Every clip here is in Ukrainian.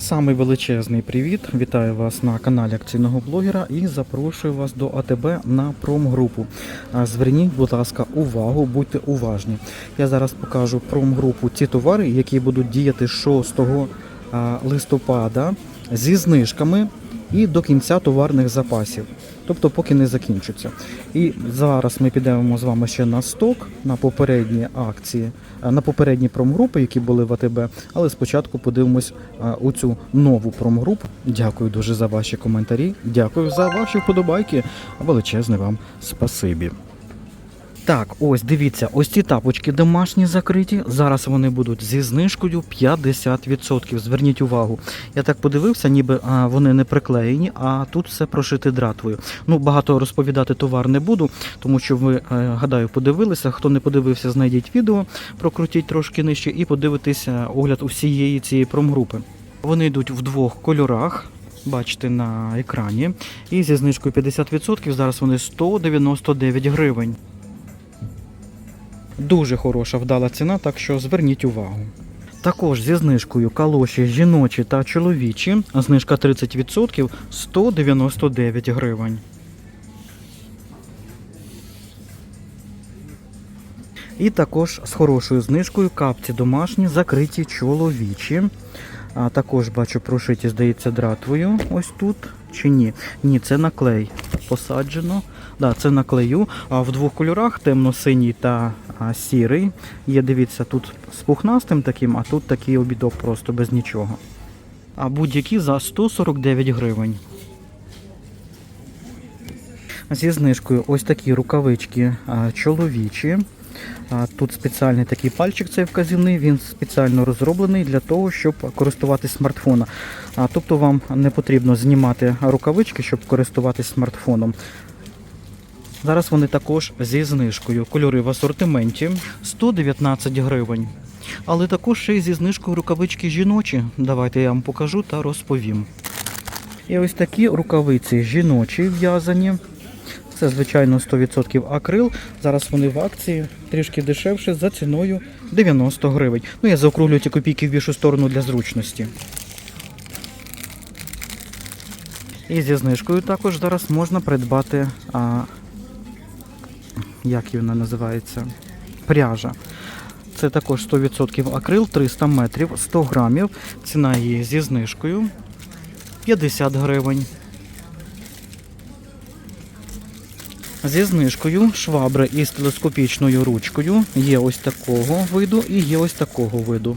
Самий величезний привіт! Вітаю вас на каналі акційного блогера і запрошую вас до АТБ на промгрупу. Зверніть, будь ласка, увагу, будьте уважні. Я зараз покажу промгрупу ті товари, які будуть діяти 6 листопада зі знижками і до кінця товарних запасів. Тобто поки не закінчаться. І зараз ми підемо з вами ще на сток, на попередні акції, на попередні промгрупи, які були в АТБ. Але спочатку подивимось у цю нову промгрупу. Дякую дуже за ваші коментарі. Дякую за ваші вподобайки. Величезне вам спасибі. Так, ось дивіться, ось ці тапочки домашні закриті. Зараз вони будуть зі знижкою 50%. Зверніть увагу. Я так подивився, ніби вони не приклеєні, а тут все прошите дратвою. Ну, багато розповідати товар не буду, тому що ви, е, гадаю, подивилися. Хто не подивився, знайдіть відео, прокрутіть трошки нижче і подивитися огляд усієї цієї промгрупи. Вони йдуть в двох кольорах. Бачите на екрані. І зі знижкою 50% зараз вони 199 гривень. Дуже хороша вдала ціна, так що зверніть увагу. Також зі знижкою калоші жіночі та чоловічі, знижка 30% 199 гривень. І також з хорошою знижкою капці домашні, закриті чоловічі. А також бачу прошиті, здається, дратвою. Ось тут. Чи ні? Ні, це наклей. Посаджено. Да, це наклею. А в двох кольорах темно-синій та сірий. Є, дивіться, тут з пухнастим таким, а тут такий обідок просто без нічого. А будь-які за 149 гривень. Зі знижкою ось такі рукавички чоловічі. Тут спеціальний такий пальчик, цей вказівний, він спеціально розроблений для того, щоб користуватись смартфоном. Тобто вам не потрібно знімати рукавички, щоб користуватись смартфоном. Зараз вони також зі знижкою. Кольори в асортименті 119 гривень. Але також ще й зі знижкою рукавички жіночі. Давайте я вам покажу та розповім. І ось такі рукавиці жіночі в'язані. Це, звичайно, 100% акрил. Зараз вони в акції трішки дешевше за ціною 90 гривень. Ну, я заокруглюю ці копійки в більшу сторону для зручності. І зі знижкою також зараз можна придбати, а, як вона називається, пряжа. Це також 100% акрил, 300 метрів, 100 грамів. Ціна її зі знижкою 50 гривень. Зі знижкою швабри із телескопічною ручкою є ось такого виду і є ось такого виду.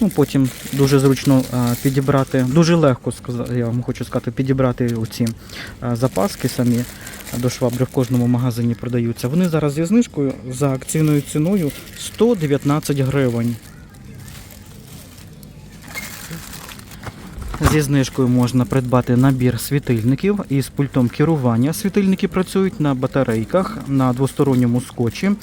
Ну, Потім дуже зручно підібрати, дуже легко я вам хочу сказати, підібрати оці запаски самі до швабри в кожному магазині продаються. Вони зараз зі знижкою за акційною ціною 119 гривень. Зі знижкою можна придбати набір світильників із пультом керування. Світильники працюють на батарейках, на двосторонньому скотчі, е,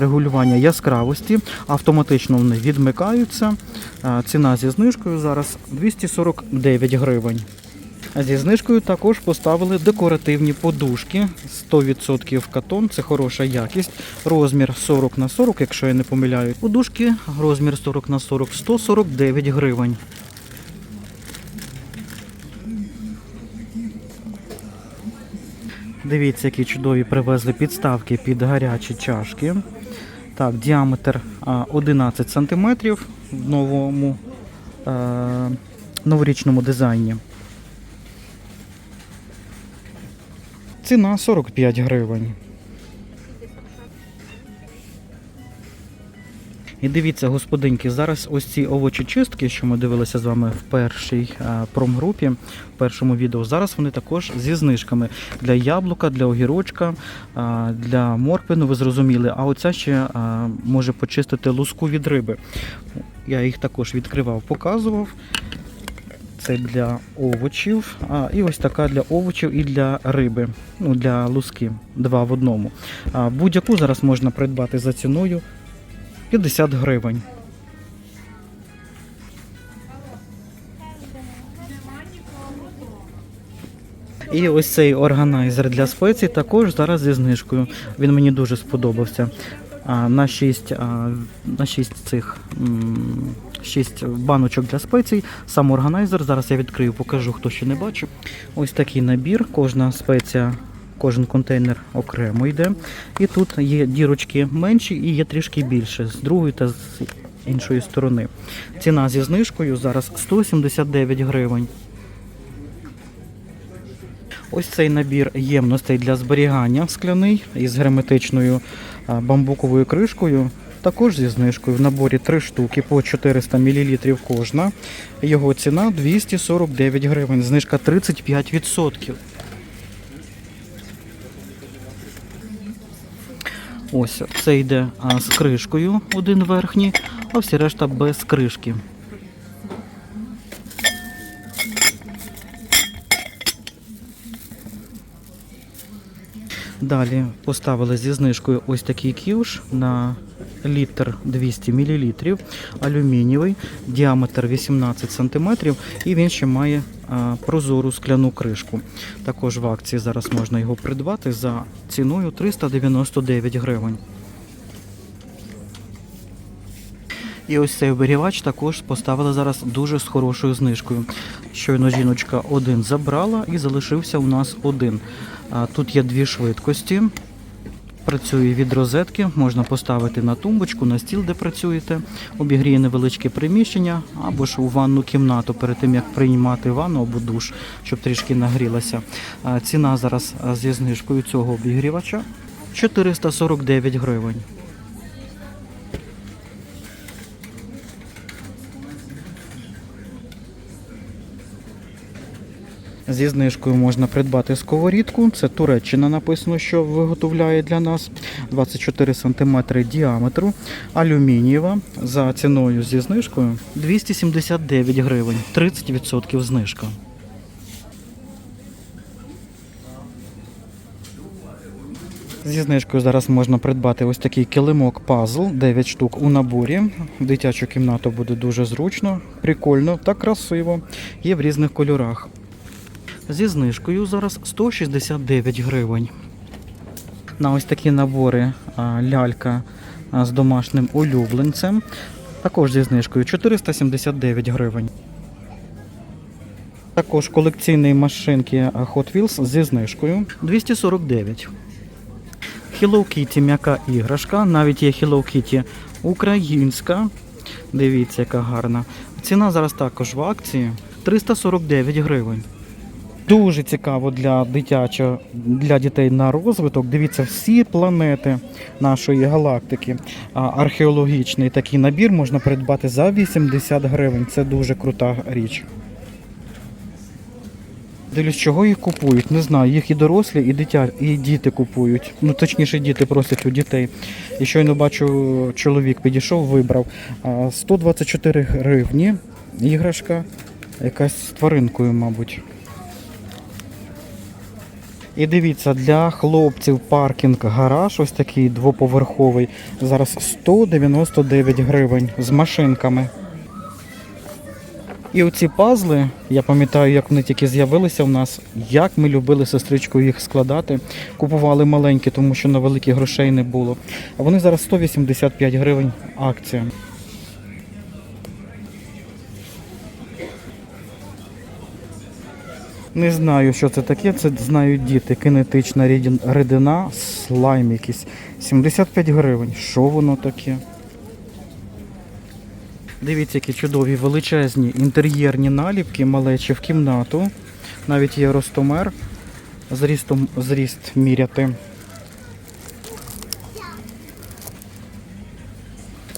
регулювання яскравості, автоматично вони відмикаються. Е, Ціна зі знижкою зараз 249 гривень. Зі знижкою також поставили декоративні подушки 100% катон, це хороша якість. Розмір 40 на 40, якщо я не помиляю. Подушки розмір 40 на 40, 149 гривень. Дивіться, які чудові привезли підставки під гарячі чашки. Так, діаметр 11 см в новому е, новорічному дизайні. Ціна 45 гривень. І дивіться, господинки, зараз ось ці овочі-чистки, що ми дивилися з вами в першій промгрупі, в першому відео, зараз вони також зі знижками для яблука, для огірочка, для моркви, ну ви зрозуміли. А оця ще може почистити луску від риби. Я їх також відкривав, показував. Це для овочів, а, і ось така для овочів і для риби, ну для луски, два в одному. Будь-яку зараз можна придбати за ціною 50 гривень. І ось цей органайзер для спецій також зараз зі знижкою. Він мені дуже сподобався. На 6, а, на 6 цих 6 баночок для спецій, сам органайзер. Зараз я відкрию, покажу, хто ще не бачив. Ось такий набір. Кожна спеція, кожен контейнер окремо йде. І тут є дірочки менші і є трішки більше з другої та з іншої сторони. Ціна зі знижкою зараз 179 гривень. Ось цей набір ємностей для зберігання скляний із герметичною бамбуковою кришкою. Також зі знижкою в наборі 3 штуки по 400 мл кожна. Його ціна 249 гривень, знижка 35%. Ось це йде з кришкою, один верхній, а всі решта без кришки. Далі поставили зі знижкою ось такий ківш на літр 200 мл, алюмінієвий, діаметр 18 см, і він ще має прозору скляну кришку. Також в акції зараз можна його придбати за ціною 399 гривень. І ось цей оберігач також поставили зараз дуже з хорошою знижкою. Щойно жіночка один забрала і залишився у нас один. Тут є дві швидкості. Працює від розетки, можна поставити на тумбочку, на стіл, де працюєте, обігріє невеличке приміщення або ж у ванну кімнату перед тим, як приймати ванну або душ, щоб трішки нагрілася. Ціна зараз зі знижкою цього обігрівача 449 гривень. Зі знижкою можна придбати сковорідку. Це Туреччина написано, що виготовляє для нас 24 см діаметру, алюмінієва за ціною зі знижкою 279 гривень, 30% знижка. Зі знижкою зараз можна придбати ось такий килимок пазл, 9 штук у наборі. В дитячу кімнату буде дуже зручно, прикольно та красиво. Є в різних кольорах. Зі знижкою зараз 169 гривень. На ось такі набори лялька з домашнім улюбленцем. Також зі знижкою 479 гривень. Також колекційні машинки Hot Wheels зі знижкою 249. Hello Kitty м'яка іграшка. Навіть є Hello Kitty українська. Дивіться, яка гарна. Ціна зараз також в акції 349 гривень. Дуже цікаво для дитячого, для дітей на розвиток. Дивіться, всі планети нашої галактики. Археологічний такий набір можна придбати за 80 гривень. Це дуже крута річ. Дивлюсь, чого їх купують? Не знаю. Їх і дорослі, і дитя, і діти купують. Ну, точніше, діти просять у дітей. І щойно бачу, чоловік підійшов, вибрав. 124 гривні. Іграшка, якась з тваринкою, мабуть. І дивіться, для хлопців паркінг гараж, ось такий двоповерховий, зараз 199 гривень з машинками. І оці пазли, я пам'ятаю, як вони тільки з'явилися в нас, як ми любили сестричкою їх складати. Купували маленькі, тому що на великі грошей не було. А вони зараз 185 гривень акція. Не знаю, що це таке. Це знають діти. Кинетична рідина, слайм якийсь. 75 гривень. Що воно таке? Дивіться, які чудові величезні інтер'єрні наліпки, малечі в кімнату. Навіть є ростомер. Зрістом, зріст міряти.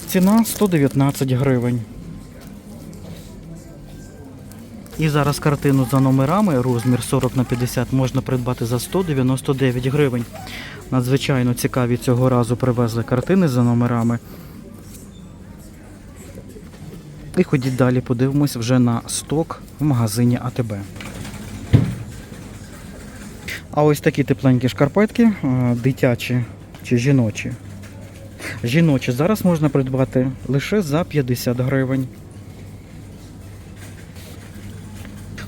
Ціна 119 гривень. І зараз картину за номерами, розмір 40 на 50 можна придбати за 199 гривень. Надзвичайно цікаві цього разу привезли картини за номерами. І ходіть далі, подивимось вже на сток в магазині АТБ. А ось такі тепленькі шкарпетки, е, дитячі чи жіночі. Жіночі зараз можна придбати лише за 50 гривень.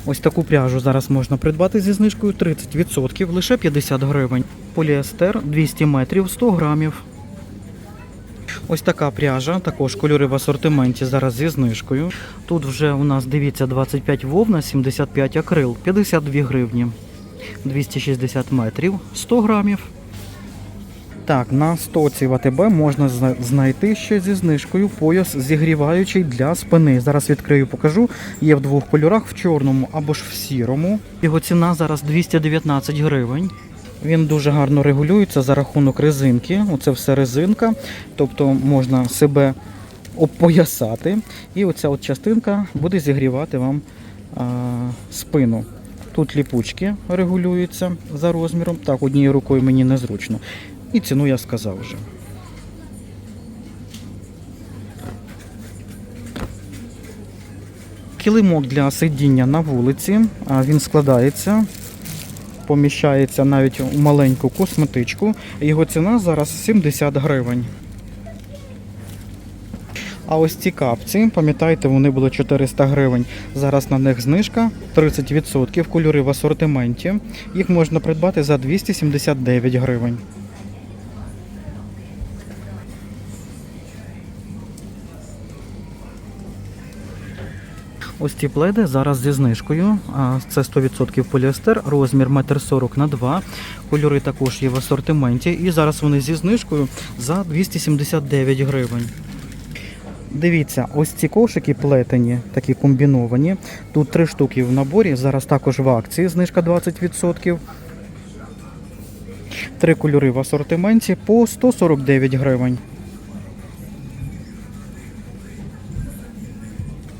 Ось таку пряжу зараз можна придбати зі знижкою 30%, лише 50 гривень. Поліестер 200 метрів 100 грамів. Ось така пряжа, також кольори в асортименті зараз зі знижкою. Тут вже у нас дивіться 25 вовна, 75 акрил, 52 гривні, 260 метрів, 100 грамів. Так, на стоці в АТБ можна знайти ще зі знижкою пояс зігріваючий для спини. Зараз відкрию, покажу. Є в двох кольорах в чорному або ж в сірому. Його ціна зараз 219 гривень. Він дуже гарно регулюється за рахунок резинки. Оце все резинка, тобто можна себе опоясати. І оця от частинка буде зігрівати вам а, спину. Тут ліпучки регулюються за розміром. Так, однією рукою мені незручно. І ціну я сказав вже. Килимок для сидіння на вулиці. Він складається, поміщається навіть у маленьку косметичку. Його ціна зараз 70 гривень. А ось ці капці, пам'ятаєте, вони були 400 гривень. Зараз на них знижка 30%, кольори в асортименті. Їх можна придбати за 279 гривень. Ось ці пледи зараз зі знижкою. Це 100% поліестер, розмір 1,40 на 2 Кольори також є в асортименті. І зараз вони зі знижкою за 279 гривень. Дивіться, ось ці кошики плетені, такі комбіновані. Тут три штуки в наборі. Зараз також в акції знижка 20%. Три кольори в асортименті по 149 гривень.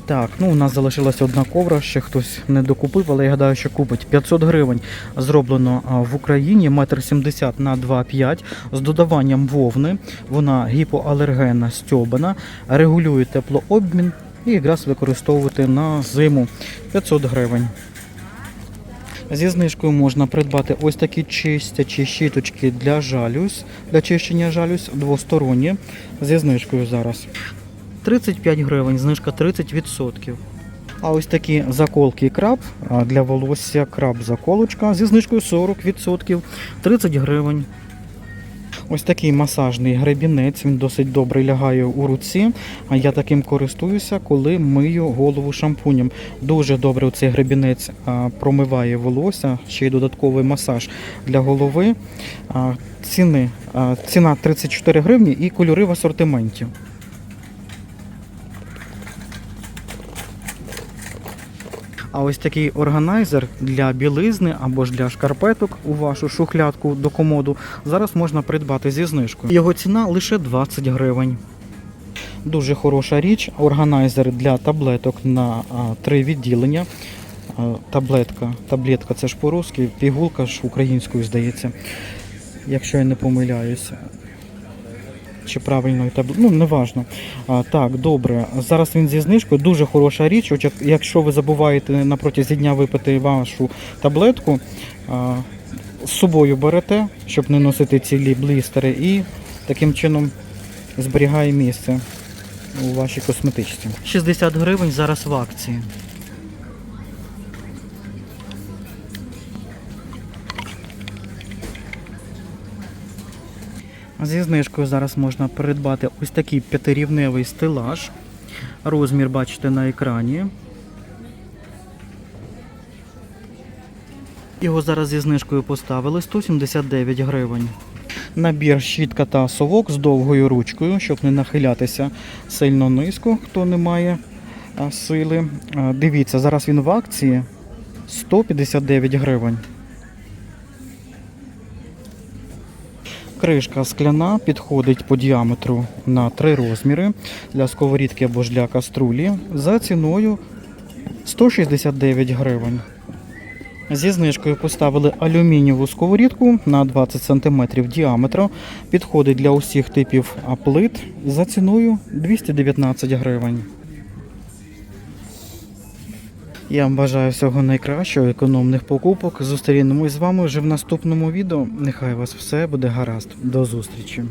Так, ну у нас залишилася одна ковра, ще хтось не докупив, але я гадаю, що купить 500 гривень. Зроблено в Україні, метр 70 на 2,5 з додаванням вовни. Вона гіпоалергенна, стьобана, регулює теплообмін і якраз використовувати на зиму 500 гривень. Зі знижкою можна придбати ось такі чистячі щіточки для жалюсь, для чищення жалюсь двосторонні. Зі знижкою зараз. 35 гривень, знижка 30%. А ось такі заколки краб для волосся краб заколочка зі знижкою 40%, 30 гривень. Ось такий масажний гребінець, він досить добре лягає у руці. А я таким користуюся, коли мию голову шампунем. Дуже добре цей гребінець промиває волосся, ще й додатковий масаж для голови. Ціни, ціна 34 гривні і кольори в асортименті. Ось такий органайзер для білизни або ж для шкарпеток у вашу шухлядку до комоду зараз можна придбати зі знижкою. Його ціна лише 20 гривень. Дуже хороша річ. Органайзер для таблеток на три відділення. Таблетка, таблетка це ж по-русски, пігулка ж українською здається, якщо я не помиляюся. Чи правильно ну неважно. А, так, добре. Зараз він зі знижкою. Дуже хороша річ. От Якщо ви забуваєте на протязі дня випити вашу таблетку, а, з собою берете, щоб не носити цілі блістери, і таким чином зберігає місце у вашій косметичці. 60 гривень зараз в акції. Зі знижкою зараз можна придбати ось такий п'ятирівневий стелаж. Розмір бачите на екрані. Його зараз зі знижкою поставили 179 гривень. Набір щітка та совок з довгою ручкою, щоб не нахилятися сильно низько, хто не має сили. Дивіться, зараз він в акції 159 гривень. Кришка скляна підходить по діаметру на три розміри для сковорідки або ж для каструлі за ціною 169 гривень. Зі знижкою поставили алюмінієву сковорідку на 20 см діаметру. Підходить для усіх типів плит за ціною 219 гривень. Я вам бажаю всього найкращого, економних покупок. Зустрінемось з вами вже в наступному відео. Нехай у вас все буде гаразд. До зустрічі!